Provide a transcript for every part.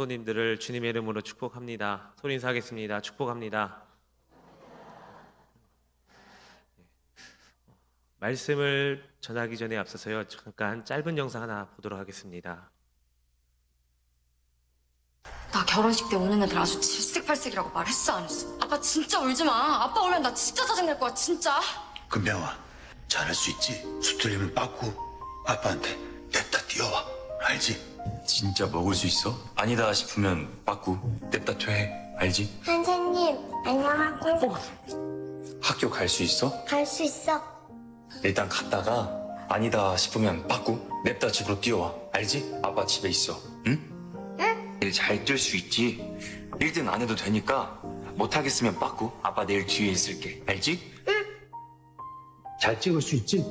성도님들을 주님의 이름으로 축복합니다. 소리 인사하겠습니다. 축복합니다. 말씀을 전하기 전에 앞서서요. 잠깐 짧은 영상 하나 보도록 하겠습니다. 나 결혼식 때 오는 애들 아주 칠색팔색이라고 말했어 안 했어? 아빠 진짜 울지 마. 아빠 울면 나 진짜 짜증낼 거야 진짜. 금명아 잘할 수 있지 수틀리면 빠꾸 아빠한테 냅다 뛰어와 알지? 진짜 먹을 수 있어? 아니다 싶으면 빠꾸 냅다 퇴해 알지? 선생님, 안녕하세요. 학교 갈 수 있어? 갈 수 있어. 일단 갔다가 아니다 싶으면 빠꾸 냅다 집으로 뛰어와 알지? 아빠 집에 있어 응? 응? 내일 잘 뛸 수 있지? 1등 안 해도 되니까 못하겠으면 빠꾸 아빠 내일 뒤에 있을게 알지? 잘 찍을 수 있지?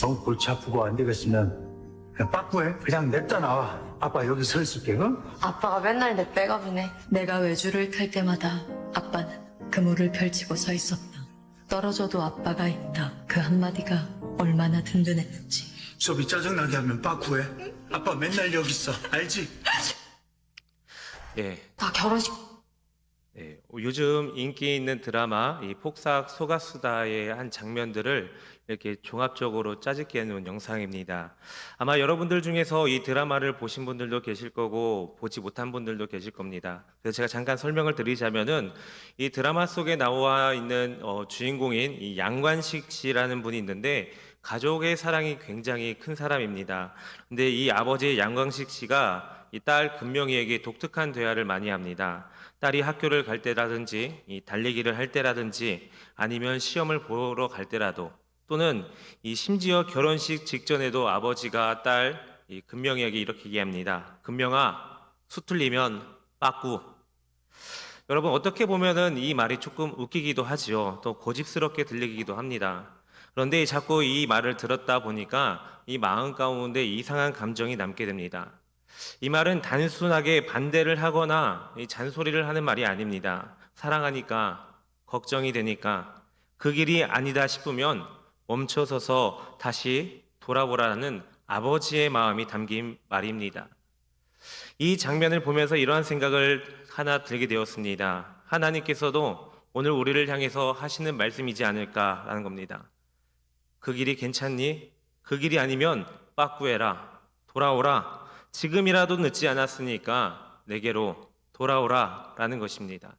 너무 골치 아프고 안 되겠으면 그냥 빠꾸해 그냥 냅다 나와 아빠 여기 서 있을게 응? 아빠가 맨날 내 백업이네. 내가 외주를 탈 때마다 아빠는 그물을 펼치고 서 있었다. 떨어져도 아빠가 있다. 그 한마디가 얼마나 든든했는지. 수업이 짜증나게 하면 빠꾸해 아빠 맨날 여기 있어 알지? 예, 나 결혼식 네, 요즘 인기 있는 드라마 이 폭삭 소가수다의 한 장면들을 이렇게 종합적으로 짜집게 해놓은 영상입니다. 아마 여러분들 중에서 이 드라마를 보신 분들도 계실 거고 보지 못한 분들도 계실 겁니다. 그래서 제가 잠깐 설명을 드리자면은 이 드라마 속에 나와 있는 어, 주인공인 이 양관식 씨라는 분이 있는데 가족의 사랑이 굉장히 큰 사람입니다. 근데 이 아버지 양광식 씨가 이 딸 금명이에게 독특한 대화를 많이 합니다. 딸이 학교를 갈 때라든지 이 달리기를 할 때라든지 아니면 시험을 보러 갈 때라도 또는 이 심지어 결혼식 직전에도 아버지가 딸이 금명이에게 이렇게 얘기합니다. 금명아 수 틀리면 빠꾸. 여러분 어떻게 보면은 이 말이 조금 웃기기도 하지요. 또 고집스럽게 들리기도 합니다. 그런데 자꾸 이 말을 들었다 보니까 이 마음 가운데 이상한 감정이 남게 됩니다. 이 말은 단순하게 반대를 하거나 이 잔소리를 하는 말이 아닙니다. 사랑하니까, 걱정이 되니까, 그 길이 아니다 싶으면 멈춰서서 다시 돌아보라는 아버지의 마음이 담긴 말입니다. 이 장면을 보면서 이러한 생각을 하나 들게 되었습니다. 하나님께서도 오늘 우리를 향해서 하시는 말씀이지 않을까라는 겁니다. 그 길이 괜찮니? 그 길이 아니면 빠꾸해라. 돌아오라. 지금이라도 늦지 않았으니까 내게로 돌아오라. 라는 것입니다.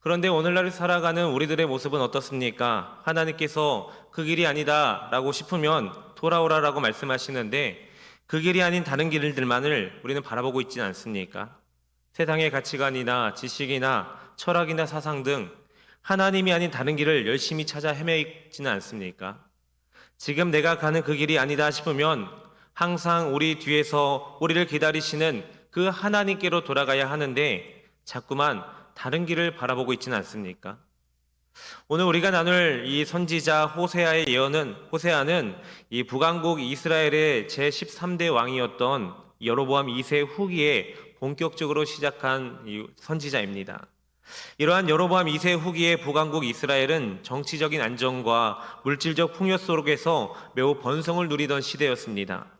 그런데 오늘날 살아가는 우리들의 모습은 어떻습니까? 하나님께서 그 길이 아니다 라고 싶으면 돌아오라 라고 말씀하시는데 그 길이 아닌 다른 길들만을 우리는 바라보고 있지는 않습니까? 세상의 가치관이나 지식이나 철학이나 사상 등 하나님이 아닌 다른 길을 열심히 찾아 헤매지는 않습니까? 지금 내가 가는 그 길이 아니다 싶으면 항상 우리 뒤에서 우리를 기다리시는 그 하나님께로 돌아가야 하는데 자꾸만 다른 길을 바라보고 있지는 않습니까? 오늘 우리가 나눌 이 선지자 호세아의 예언은 호세아는 이 북왕국 이스라엘의 제 13대 왕이었던 여로보암 2세 후기에 본격적으로 시작한 이 선지자입니다. 이러한 여로보암 2세 후기의 북왕국 이스라엘은 정치적인 안정과 물질적 풍요 속에서 매우 번성을 누리던 시대였습니다.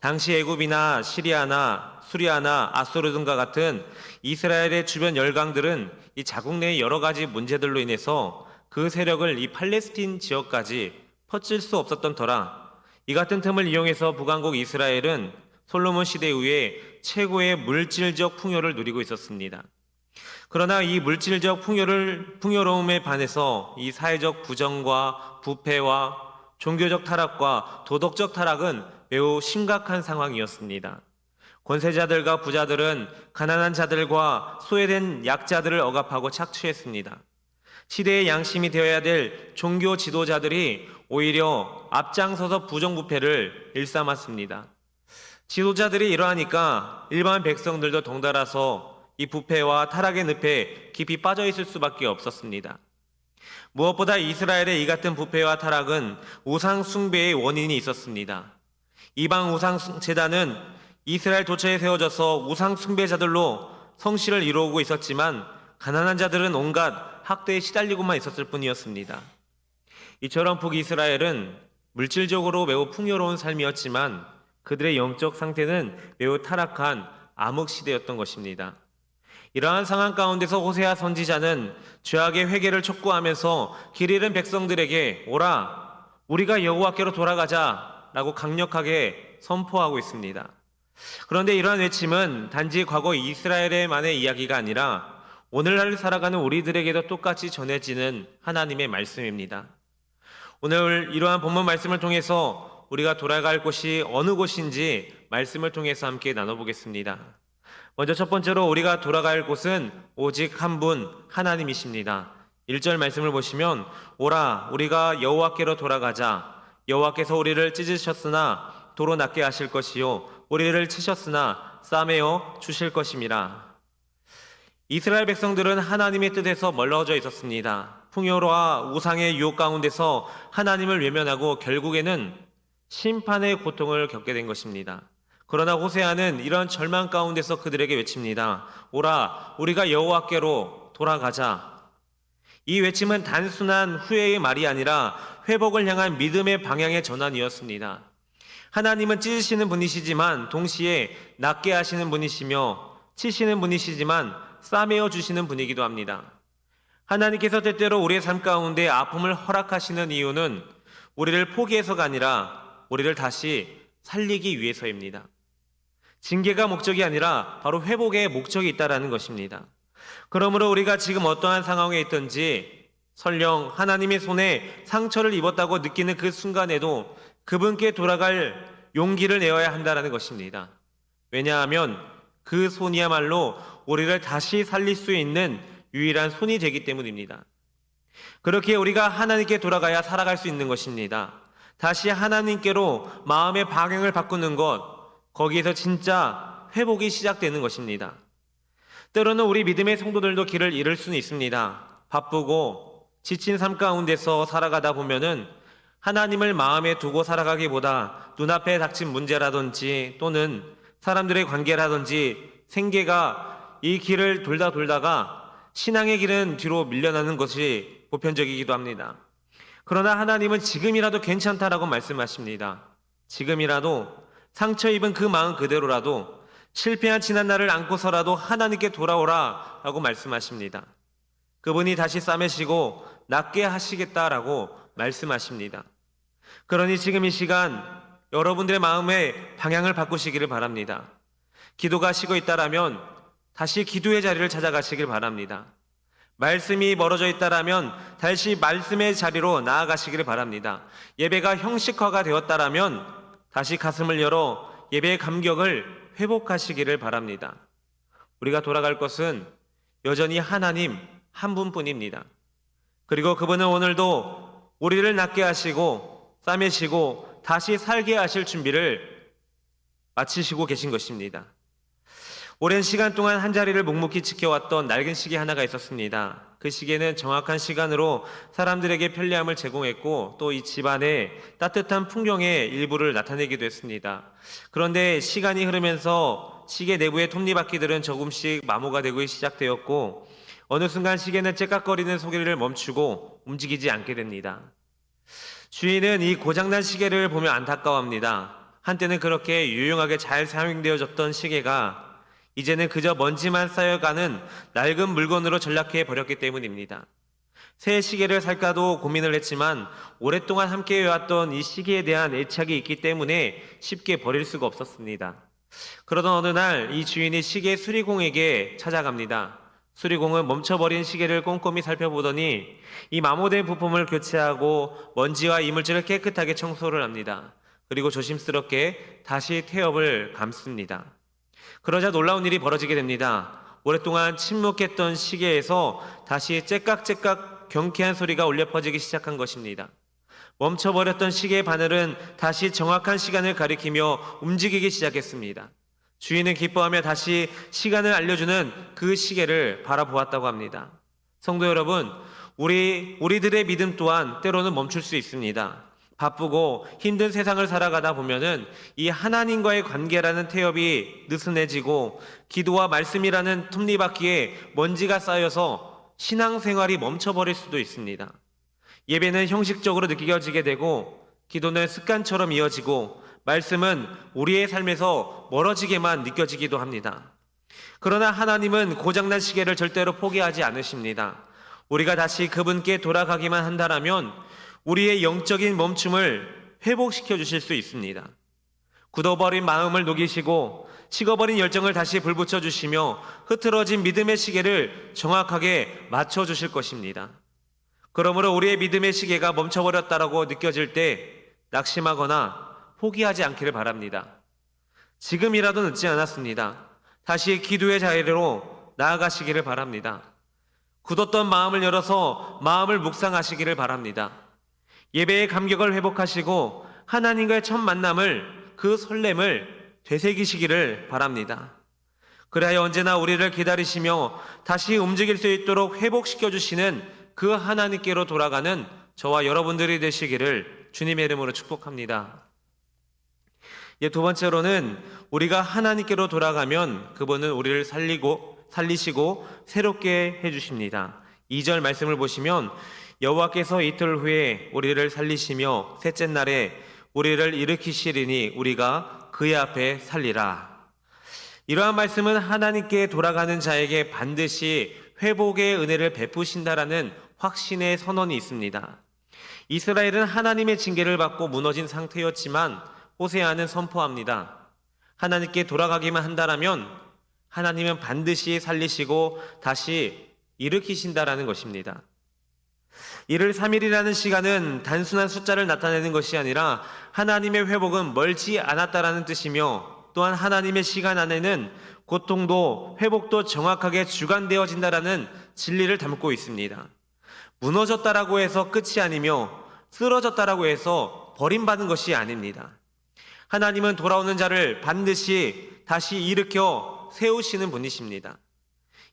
당시 애굽이나 시리아나 수리아나 아소르 등과 같은 이스라엘의 주변 열강들은 이 자국 내의 여러 가지 문제들로 인해서 그 세력을 이 팔레스틴 지역까지 퍼질 수 없었던 터라 이 같은 틈을 이용해서 북왕국 이스라엘은 솔로몬 시대 이후에 최고의 물질적 풍요를 누리고 있었습니다. 그러나 이 물질적 풍요를 풍요로움에 반해서 이 사회적 부정과 부패와 종교적 타락과 도덕적 타락은 매우 심각한 상황이었습니다. 권세자들과 부자들은 가난한 자들과 소외된 약자들을 억압하고 착취했습니다. 시대의 양심이 되어야 될 종교 지도자들이 오히려 앞장서서 부정부패를 일삼았습니다. 지도자들이 이러하니까 일반 백성들도 덩달아서 이 부패와 타락의 늪에 깊이 빠져 있을 수밖에 없었습니다. 무엇보다 이스라엘의 이 같은 부패와 타락은 우상 숭배의 원인이 있었습니다. 이방 우상 재단은 이스라엘 도처에 세워져서 우상 숭배자들로 성실을 이루고 있었지만 가난한 자들은 온갖 학대에 시달리고만 있었을 뿐이었습니다. 이처럼 북이스라엘은 물질적으로 매우 풍요로운 삶이었지만 그들의 영적 상태는 매우 타락한 암흑 시대였던 것입니다. 이러한 상황 가운데서 호세아 선지자는 죄악의 회개를 촉구하면서 길 잃은 백성들에게 오라 우리가 여호와께로 돌아가자 라고 강력하게 선포하고 있습니다. 그런데 이러한 외침은 단지 과거 이스라엘의만의 이야기가 아니라 오늘날 살아가는 우리들에게도 똑같이 전해지는 하나님의 말씀입니다. 오늘 이러한 본문 말씀을 통해서 우리가 돌아갈 곳이 어느 곳인지 말씀을 통해서 함께 나눠보겠습니다. 먼저 첫 번째로 우리가 돌아갈 곳은 오직 한 분 하나님이십니다. 1절 말씀을 보시면 오라 우리가 여호와께로 돌아가자 여호와께서 우리를 찢으셨으나 도로 낫게 하실 것이요 우리를 치셨으나 싸매어 주실 것임이라. 이스라엘 백성들은 하나님의 뜻에서 멀어져 있었습니다. 풍요로와 우상의 유혹 가운데서 하나님을 외면하고 결국에는 심판의 고통을 겪게 된 것입니다. 그러나 호세아는 이런 절망 가운데서 그들에게 외칩니다. 오라, 우리가 여호와께로 돌아가자. 이 외침은 단순한 후회의 말이 아니라 회복을 향한 믿음의 방향의 전환이었습니다. 하나님은 찢으시는 분이시지만 동시에 낫게 하시는 분이시며 치시는 분이시지만 싸매어 주시는 분이기도 합니다. 하나님께서 때때로 우리의 삶 가운데 아픔을 허락하시는 이유는 우리를 포기해서가 아니라 우리를 다시 살리기 위해서입니다. 징계가 목적이 아니라 바로 회복의 목적이 있다라는 것입니다. 그러므로 우리가 지금 어떠한 상황에 있든지 설령 하나님의 손에 상처를 입었다고 느끼는 그 순간에도 그분께 돌아갈 용기를 내어야 한다라는 것입니다. 왜냐하면 그 손이야말로 우리를 다시 살릴 수 있는 유일한 손이 되기 때문입니다. 그렇게 우리가 하나님께 돌아가야 살아갈 수 있는 것입니다. 다시 하나님께로 마음의 방향을 바꾸는 것, 거기에서 진짜 회복이 시작되는 것입니다. 때로는 우리 믿음의 성도들도 길을 잃을 수는 있습니다. 바쁘고 지친 삶 가운데서 살아가다 보면은 하나님을 마음에 두고 살아가기보다 눈앞에 닥친 문제라든지 또는 사람들의 관계라든지 생계가 이 길을 돌다 돌다가 신앙의 길은 뒤로 밀려나는 것이 보편적이기도 합니다. 그러나 하나님은 지금이라도 괜찮다라고 말씀하십니다. 지금이라도 상처 입은 그 마음 그대로라도 실패한 지난 날을 안고서라도 하나님께 돌아오라 라고 말씀하십니다. 그분이 다시 싸매시고 낫게 하시겠다라고 말씀하십니다. 그러니 지금 이 시간 여러분들의 마음의 방향을 바꾸시기를 바랍니다. 기도가 식어 있다라면 다시 기도의 자리를 찾아가시길 바랍니다. 말씀이 멀어져 있다라면 다시 말씀의 자리로 나아가시기를 바랍니다. 예배가 형식화가 되었다라면 다시 가슴을 열어 예배의 감격을 회복하시기를 바랍니다. 우리가 돌아갈 것은 여전히 하나님 한 분뿐입니다. 그리고 그분은 오늘도 우리를 낫게 하시고 싸매시고 다시 살게 하실 준비를 마치시고 계신 것입니다. 오랜 시간 동안 한 자리를 묵묵히 지켜왔던 낡은 시계 하나가 있었습니다. 그 시계는 정확한 시간으로 사람들에게 편리함을 제공했고 또 이 집안의 따뜻한 풍경의 일부를 나타내기도 했습니다. 그런데 시간이 흐르면서 시계 내부의 톱니바퀴들은 조금씩 마모가 되고 시작되었고 어느 순간 시계는 째깍거리는 소리를 멈추고 움직이지 않게 됩니다. 주인은 이 고장난 시계를 보며 안타까워합니다. 한때는 그렇게 유용하게 잘 사용되어졌던 시계가 이제는 그저 먼지만 쌓여가는 낡은 물건으로 전락해 버렸기 때문입니다. 새 시계를 살까도 고민을 했지만 오랫동안 함께 해왔던 이 시계에 대한 애착이 있기 때문에 쉽게 버릴 수가 없었습니다. 그러던 어느 날 이 주인이 시계 수리공에게 찾아갑니다. 수리공은 멈춰버린 시계를 꼼꼼히 살펴보더니 이 마모된 부품을 교체하고 먼지와 이물질을 깨끗하게 청소를 합니다. 그리고 조심스럽게 다시 태엽을 감습니다. 그러자 놀라운 일이 벌어지게 됩니다. 오랫동안 침묵했던 시계에서 다시 째깍째깍 경쾌한 소리가 울려 퍼지기 시작한 것입니다. 멈춰버렸던 시계의 바늘은 다시 정확한 시간을 가리키며 움직이기 시작했습니다. 주인은 기뻐하며 다시 시간을 알려주는 그 시계를 바라보았다고 합니다. 성도 여러분, 우리, 우리들의 믿음 또한 때로는 멈출 수 있습니다. 바쁘고 힘든 세상을 살아가다 보면은 이 하나님과의 관계라는 태엽이 느슨해지고 기도와 말씀이라는 톱니바퀴에 먼지가 쌓여서 신앙생활이 멈춰버릴 수도 있습니다. 예배는 형식적으로 느껴지게 되고 기도는 습관처럼 이어지고 말씀은 우리의 삶에서 멀어지게만 느껴지기도 합니다. 그러나 하나님은 고장난 시계를 절대로 포기하지 않으십니다. 우리가 다시 그분께 돌아가기만 한다라면 우리의 영적인 멈춤을 회복시켜 주실 수 있습니다. 굳어버린 마음을 녹이시고 식어버린 열정을 다시 불붙여 주시며 흐트러진 믿음의 시계를 정확하게 맞춰 주실 것입니다. 그러므로 우리의 믿음의 시계가 멈춰버렸다라고 느껴질 때 낙심하거나 포기하지 않기를 바랍니다. 지금이라도 늦지 않았습니다. 다시 기도의 자리로 나아가시기를 바랍니다. 굳었던 마음을 열어서 마음을 묵상하시기를 바랍니다. 예배의 감격을 회복하시고 하나님과의 첫 만남을 그 설렘을 되새기시기를 바랍니다. 그래야 언제나 우리를 기다리시며 다시 움직일 수 있도록 회복시켜 주시는 그 하나님께로 돌아가는 저와 여러분들이 되시기를 주님의 이름으로 축복합니다. 예, 두 번째로는 우리가 하나님께로 돌아가면 그분은 우리를 살리고 살리시고 새롭게 해 주십니다. 2절 말씀을 보시면 여호와께서 이틀 후에 우리를 살리시며 셋째 날에 우리를 일으키시리니 우리가 그의 앞에 살리라. 이러한 말씀은 하나님께 돌아가는 자에게 반드시 회복의 은혜를 베푸신다라는 확신의 선언이 있습니다. 이스라엘은 하나님의 징계를 받고 무너진 상태였지만 호세아는 선포합니다. 하나님께 돌아가기만 한다라면 하나님은 반드시 살리시고 다시 일으키신다라는 것입니다. 이를 3일이라는 시간은 단순한 숫자를 나타내는 것이 아니라 하나님의 회복은 멀지 않았다라는 뜻이며 또한 하나님의 시간 안에는 고통도 회복도 정확하게 주관되어진다라는 진리를 담고 있습니다. 무너졌다라고 해서 끝이 아니며 쓰러졌다라고 해서 버림받은 것이 아닙니다. 하나님은 돌아오는 자를 반드시 다시 일으켜 세우시는 분이십니다.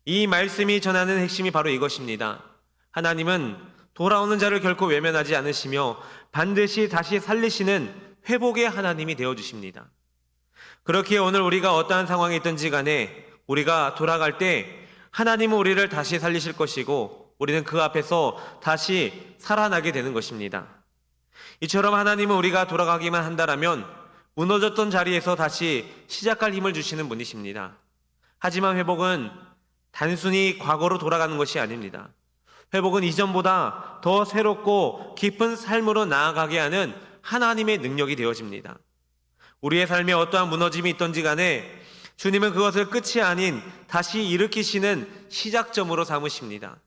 이 말씀이 전하는 핵심이 바로 이것입니다. 하나님은 돌아오는 자를 결코 외면하지 않으시며 반드시 다시 살리시는 회복의 하나님이 되어 주십니다. 그렇기에 오늘 우리가 어떠한 상황에 있든지 간에 우리가 돌아갈 때 하나님은 우리를 다시 살리실 것이고 우리는 그 앞에서 다시 살아나게 되는 것입니다. 이처럼 하나님은 우리가 돌아가기만 한다라면 무너졌던 자리에서 다시 시작할 힘을 주시는 분이십니다. 하지만 회복은 단순히 과거로 돌아가는 것이 아닙니다. 회복은 이전보다 더 새롭고 깊은 삶으로 나아가게 하는 하나님의 능력이 되어집니다. 우리의 삶에 어떠한 무너짐이 있던지 간에 주님은 그것을 끝이 아닌 다시 일으키시는 시작점으로 삼으십니다.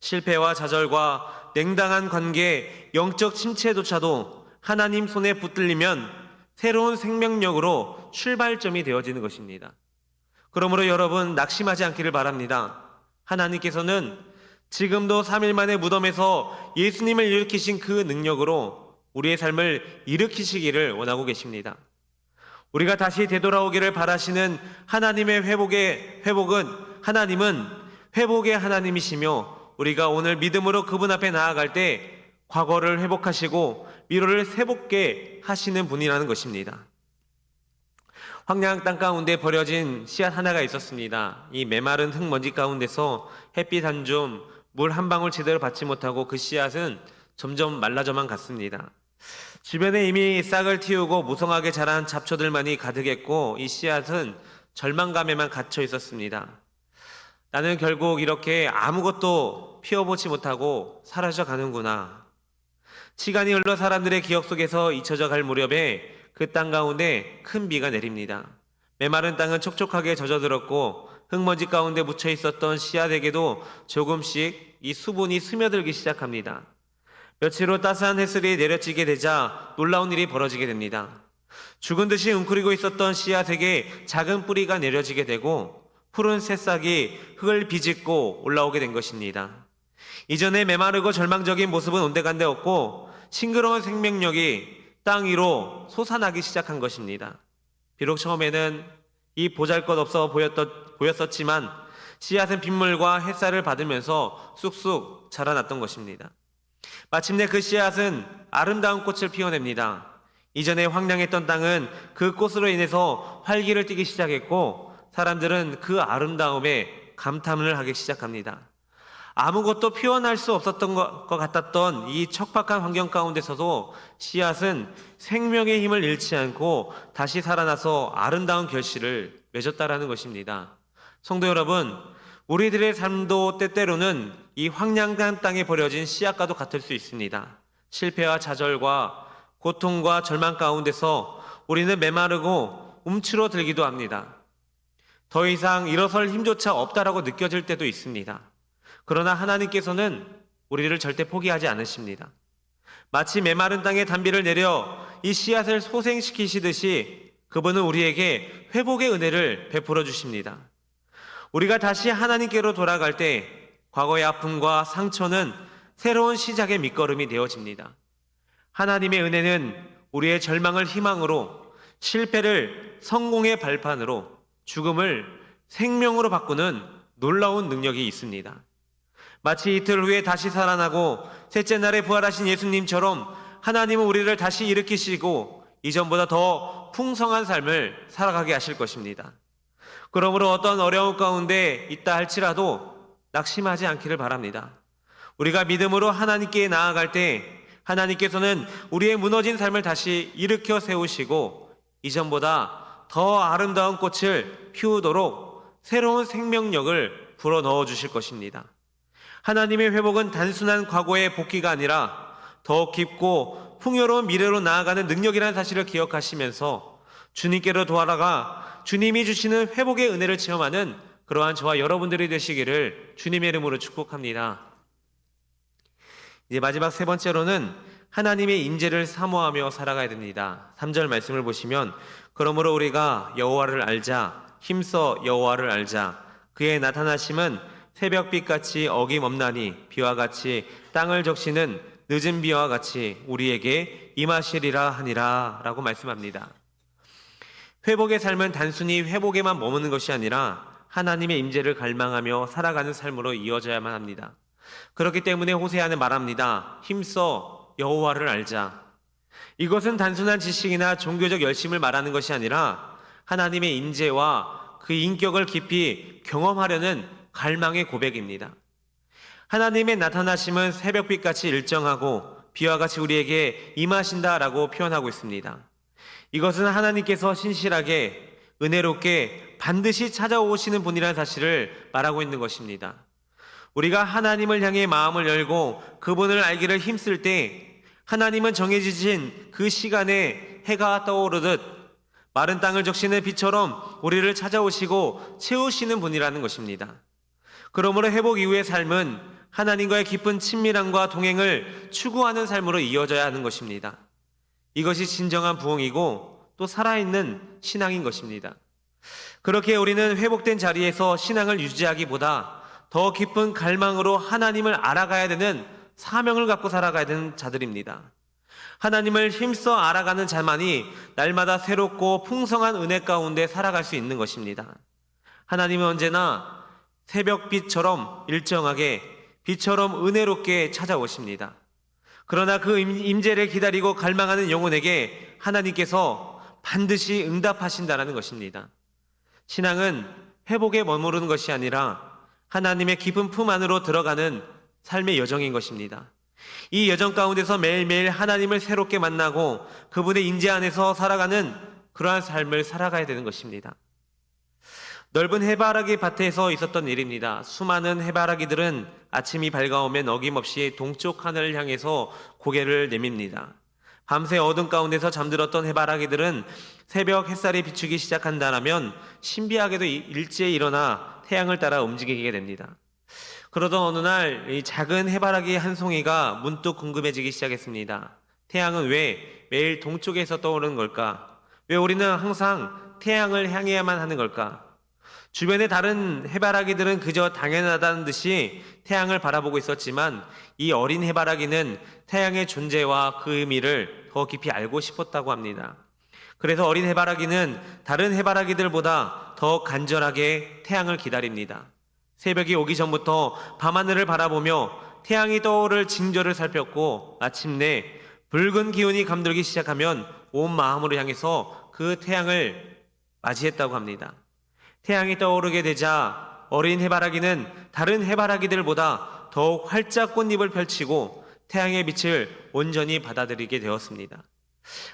실패와 좌절과 냉담한 관계, 영적 침체조차도 하나님 손에 붙들리면 새로운 생명력으로 출발점이 되어지는 것입니다. 그러므로 여러분 낙심하지 않기를 바랍니다. 하나님께서는 지금도 3일 만에 무덤에서 예수님을 일으키신 그 능력으로 우리의 삶을 일으키시기를 원하고 계십니다. 우리가 다시 되돌아오기를 바라시는 하나님의 회복의 회복은 하나님은 회복의 하나님이시며 우리가 오늘 믿음으로 그분 앞에 나아갈 때 과거를 회복하시고 미래를 새롭게 하시는 분이라는 것입니다. 황량 땅 가운데 버려진 씨앗 하나가 있었습니다. 이 메마른 흙먼지 가운데서 햇빛 한 줌, 물 한 방울 제대로 받지 못하고 그 씨앗은 점점 말라져만 갔습니다. 주변에 이미 싹을 틔우고 무성하게 자란 잡초들만이 가득했고 이 씨앗은 절망감에만 갇혀 있었습니다. 나는 결국 이렇게 아무것도 피워보지 못하고 사라져 가는구나. 시간이 흘러 사람들의 기억 속에서 잊혀져 갈 무렵에 그 땅 가운데 큰 비가 내립니다. 메마른 땅은 촉촉하게 젖어들었고 흙먼지 가운데 묻혀 있었던 씨앗에게도 조금씩 이 수분이 스며들기 시작합니다. 며칠 후 따스한 햇살이 내려지게 되자 놀라운 일이 벌어지게 됩니다. 죽은 듯이 웅크리고 있었던 씨앗에게 작은 뿌리가 내려지게 되고 푸른 새싹이 흙을 비집고 올라오게 된 것입니다. 이전에 메마르고 절망적인 모습은 온데간데 없고 싱그러운 생명력이 땅 위로 솟아나기 시작한 것입니다. 비록 처음에는 이 보잘것 없어 보였던, 보였었지만 씨앗은 빗물과 햇살을 받으면서 쑥쑥 자라났던 것입니다. 마침내 그 씨앗은 아름다운 꽃을 피워냅니다. 이전에 황량했던 땅은 그 꽃으로 인해서 활기를 띠기 시작했고 사람들은 그 아름다움에 감탄을 하기 시작합니다. 아무것도 피어날 수 없었던 것것 같았던 이 척박한 환경 가운데서도 씨앗은 생명의 힘을 잃지 않고 다시 살아나서 아름다운 결실을 맺었다라는 것입니다. 성도 여러분, 우리들의 삶도 때때로는 이 황량한 땅에 버려진 씨앗과도 같을 수 있습니다. 실패와 좌절과 고통과 절망 가운데서 우리는 메마르고 움츠러들기도 합니다. 더 이상 일어설 힘조차 없다라고 느껴질 때도 있습니다. 그러나 하나님께서는 우리를 절대 포기하지 않으십니다. 마치 메마른 땅에 단비를 내려 이 씨앗을 소생시키시듯이 그분은 우리에게 회복의 은혜를 베풀어 주십니다. 우리가 다시 하나님께로 돌아갈 때 과거의 아픔과 상처는 새로운 시작의 밑거름이 되어집니다. 하나님의 은혜는 우리의 절망을 희망으로 실패를 성공의 발판으로 죽음을 생명으로 바꾸는 놀라운 능력이 있습니다. 마치 이틀 후에 다시 살아나고 셋째 날에 부활하신 예수님처럼 하나님은 우리를 다시 일으키시고 이전보다 더 풍성한 삶을 살아가게 하실 것입니다. 그러므로 어떤 어려움 가운데 있다 할지라도 낙심하지 않기를 바랍니다. 우리가 믿음으로 하나님께 나아갈 때 하나님께서는 우리의 무너진 삶을 다시 일으켜 세우시고 이전보다 더 아름다운 꽃을 피우도록 새로운 생명력을 불어 넣어 주실 것입니다. 하나님의 회복은 단순한 과거의 복귀가 아니라 더 깊고 풍요로운 미래로 나아가는 능력이라는 사실을 기억하시면서 주님께로 돌아가 주님이 주시는 회복의 은혜를 체험하는 그러한 저와 여러분들이 되시기를 주님의 이름으로 축복합니다. 이제 마지막 세 번째로는 하나님의 임재를 사모하며 살아가야 됩니다. 3절 말씀을 보시면 그러므로 우리가 여호와를 알자 힘써 여호와를 알자 그의 나타나심은 새벽빛 같이 어김없나니 비와 같이 땅을 적시는 늦은 비와 같이 우리에게 임하시리라 하니라 라고 말씀합니다. 회복의 삶은 단순히 회복에만 머무는 것이 아니라 하나님의 임재를 갈망하며 살아가는 삶으로 이어져야만 합니다. 그렇기 때문에 호세아는 말합니다. 힘써 여호와를 알자. 이것은 단순한 지식이나 종교적 열심을 말하는 것이 아니라 하나님의 임재와 그 인격을 깊이 경험하려는 갈망의 고백입니다. 하나님의 나타나심은 새벽빛 같이 일정하고 비와 같이 우리에게 임하신다라고 표현하고 있습니다. 이것은 하나님께서 신실하게 은혜롭게 반드시 찾아오시는 분이라는 사실을 말하고 있는 것입니다. 우리가 하나님을 향해 마음을 열고 그분을 알기를 힘쓸 때 하나님은 정해지신 그 시간에 해가 떠오르듯 마른 땅을 적시는 빛처럼 우리를 찾아오시고 채우시는 분이라는 것입니다. 그러므로 회복 이후의 삶은 하나님과의 깊은 친밀함과 동행을 추구하는 삶으로 이어져야 하는 것입니다. 이것이 진정한 부흥이고 또 살아있는 신앙인 것입니다. 그렇게 우리는 회복된 자리에서 신앙을 유지하기보다 더 깊은 갈망으로 하나님을 알아가야 되는 사명을 갖고 살아가야 되는 자들입니다. 하나님을 힘써 알아가는 자만이 날마다 새롭고 풍성한 은혜 가운데 살아갈 수 있는 것입니다. 하나님은 언제나 새벽빛처럼 일정하게 빛처럼 은혜롭게 찾아오십니다. 그러나 그 임- 임재를 기다리고 갈망하는 영혼에게 하나님께서 반드시 응답하신다라는 것입니다. 신앙은 회복에 머무르는 것이 아니라 하나님의 깊은 품 안으로 들어가는 삶의 여정인 것입니다. 이 여정 가운데서 매일매일 하나님을 새롭게 만나고 그분의 임재 안에서 살아가는 그러한 삶을 살아가야 되는 것입니다. 넓은 해바라기 밭에서 있었던 일입니다. 수많은 해바라기들은 아침이 밝아오면 어김없이 동쪽 하늘을 향해서 고개를 내밉니다. 밤새 어둠 가운데서 잠들었던 해바라기들은 새벽 햇살이 비추기 시작한다면 신비하게도 이- 일제히 일어나 태양을 따라 움직이게 됩니다. 그러던 어느 날 이 작은 해바라기 한 송이가 문득 궁금해지기 시작했습니다. 태양은 왜 매일 동쪽에서 떠오르는 걸까? 왜 우리는 항상 태양을 향해야만 하는 걸까? 주변의 다른 해바라기들은 그저 당연하다는 듯이 태양을 바라보고 있었지만 이 어린 해바라기는 태양의 존재와 그 의미를 더 깊이 알고 싶었다고 합니다. 그래서 어린 해바라기는 다른 해바라기들보다 더 간절하게 태양을 기다립니다. 새벽이 오기 전부터 밤하늘을 바라보며 태양이 떠오를 징조를 살폈고 마침내 붉은 기운이 감돌기 시작하면 온 마음으로 향해서 그 태양을 맞이했다고 합니다. 태양이 떠오르게 되자 어린 해바라기는 다른 해바라기들보다 더욱 활짝 꽃잎을 펼치고 태양의 빛을 온전히 받아들이게 되었습니다.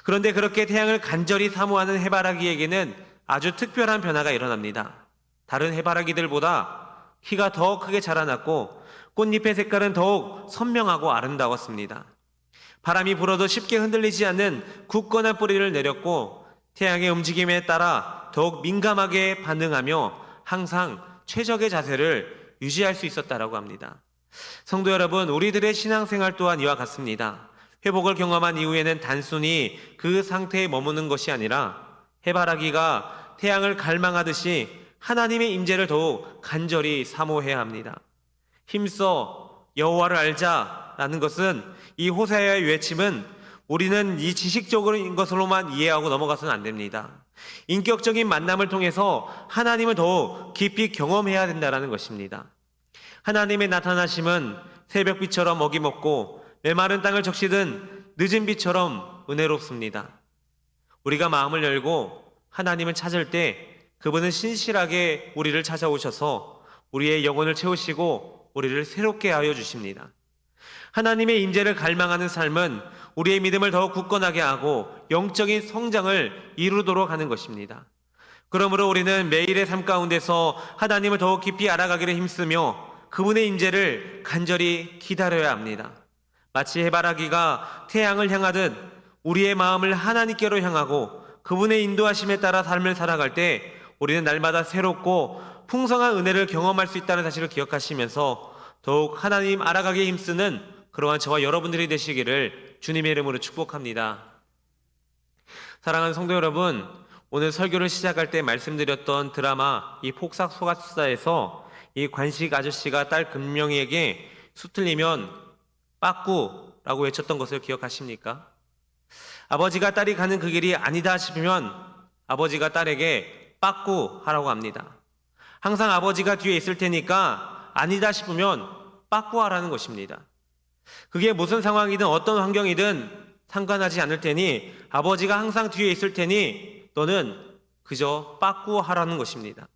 그런데 그렇게 태양을 간절히 사모하는 해바라기에게는 아주 특별한 변화가 일어납니다. 다른 해바라기들보다 키가 더 크게 자라났고 꽃잎의 색깔은 더욱 선명하고 아름다웠습니다. 바람이 불어도 쉽게 흔들리지 않는 굳건한 뿌리를 내렸고 태양의 움직임에 따라 더욱 민감하게 반응하며 항상 최적의 자세를 유지할 수 있었다라고 합니다. 성도 여러분, 우리들의 신앙생활 또한 이와 같습니다. 회복을 경험한 이후에는 단순히 그 상태에 머무는 것이 아니라 해바라기가 태양을 갈망하듯이 하나님의 임재를 더욱 간절히 사모해야 합니다. 힘써 여호와를 알자라는 것은 이 호세아의 외침은 우리는 이 지식적인 것으로만 이해하고 넘어가서는 안 됩니다. 인격적인 만남을 통해서 하나님을 더욱 깊이 경험해야 된다는 것입니다. 하나님의 나타나심은 새벽비처럼 어김없고 메마른 땅을 적시든 늦은 비처럼 은혜롭습니다. 우리가 마음을 열고 하나님을 찾을 때 그분은 신실하게 우리를 찾아오셔서 우리의 영혼을 채우시고 우리를 새롭게 하여 주십니다. 하나님의 임재를 갈망하는 삶은 우리의 믿음을 더욱 굳건하게 하고 영적인 성장을 이루도록 하는 것입니다. 그러므로 우리는 매일의 삶 가운데서 하나님을 더욱 깊이 알아가기를 힘쓰며 그분의 임재를 간절히 기다려야 합니다. 마치 해바라기가 태양을 향하듯 우리의 마음을 하나님께로 향하고 그분의 인도하심에 따라 삶을 살아갈 때 우리는 날마다 새롭고 풍성한 은혜를 경험할 수 있다는 사실을 기억하시면서 더욱 하나님 알아가기에 힘쓰는 그러한 저와 여러분들이 되시기를 주님의 이름으로 축복합니다. 사랑하는 성도 여러분, 오늘 설교를 시작할 때 말씀드렸던 드라마 이 폭삭 소가수다에서 이 관식 아저씨가 딸 금명이에게 수틀리면 빠꾸라고 외쳤던 것을 기억하십니까? 아버지가 딸이 가는 그 길이 아니다 싶으면 아버지가 딸에게 빠꾸 하라고 합니다. 항상 아버지가 뒤에 있을 테니까 아니다 싶으면 빠꾸 하라는 것입니다. 그게 무슨 상황이든 어떤 환경이든 상관하지 않을 테니 아버지가 항상 뒤에 있을 테니 너는 그저 빠꾸 하라는 것입니다.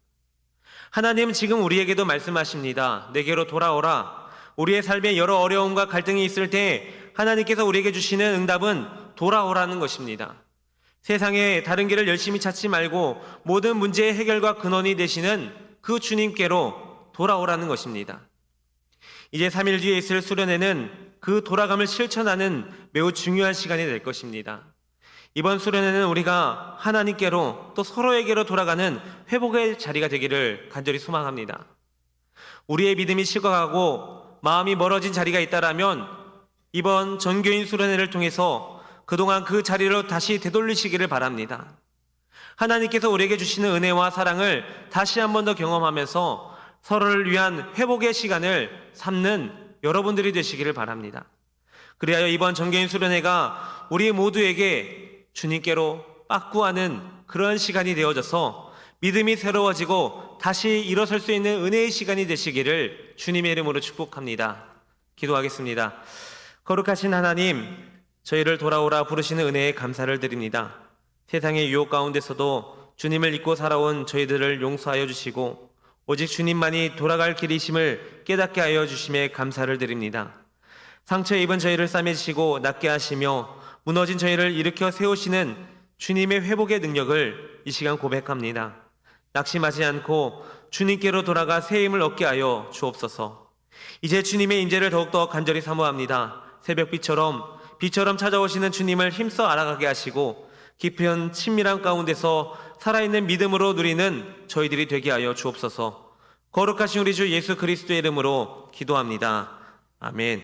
하나님은 지금 우리에게도 말씀하십니다. 내게로 돌아오라. 우리의 삶에 여러 어려움과 갈등이 있을 때 하나님께서 우리에게 주시는 응답은 돌아오라는 것입니다. 세상에 다른 길을 열심히 찾지 말고 모든 문제의 해결과 근원이 되시는 그 주님께로 돌아오라는 것입니다. 이제 3일 뒤에 있을 수련회는 그 돌아감을 실천하는 매우 중요한 시간이 될 것입니다. 이번 수련회는 우리가 하나님께로 또 서로에게로 돌아가는 회복의 자리가 되기를 간절히 소망합니다. 우리의 믿음이 식어가고 마음이 멀어진 자리가 있다라면 이번 전교인 수련회를 통해서 그동안 그 자리로 다시 되돌리시기를 바랍니다. 하나님께서 우리에게 주시는 은혜와 사랑을 다시 한 번 더 경험하면서 서로를 위한 회복의 시간을 삼는 여러분들이 되시기를 바랍니다. 그리하여 이번 정교인 수련회가 우리 모두에게 주님께로 빠꾸하는 그런 시간이 되어져서 믿음이 새로워지고 다시 일어설 수 있는 은혜의 시간이 되시기를 주님의 이름으로 축복합니다. 기도하겠습니다. 거룩하신 하나님, 저희를 돌아오라 부르시는 은혜에 감사를 드립니다. 세상의 유혹 가운데서도 주님을 잊고 살아온 저희들을 용서하여 주시고 오직 주님만이 돌아갈 길이심을 깨닫게 하여 주심에 감사를 드립니다. 상처 입은 저희를 싸매시고 낫게 하시며 무너진 저희를 일으켜 세우시는 주님의 회복의 능력을 이 시간 고백합니다. 낙심하지 않고 주님께로 돌아가 새 힘을 얻게 하여 주옵소서. 이제 주님의 인재를 더욱더 간절히 사모합니다. 새벽비처럼 비처럼 찾아오시는 주님을 힘써 알아가게 하시고 깊은 친밀한 가운데서 살아있는 믿음으로 누리는 저희들이 되게 하여 주옵소서. 거룩하신 우리 주 예수 그리스도의 이름으로 기도합니다. 아멘.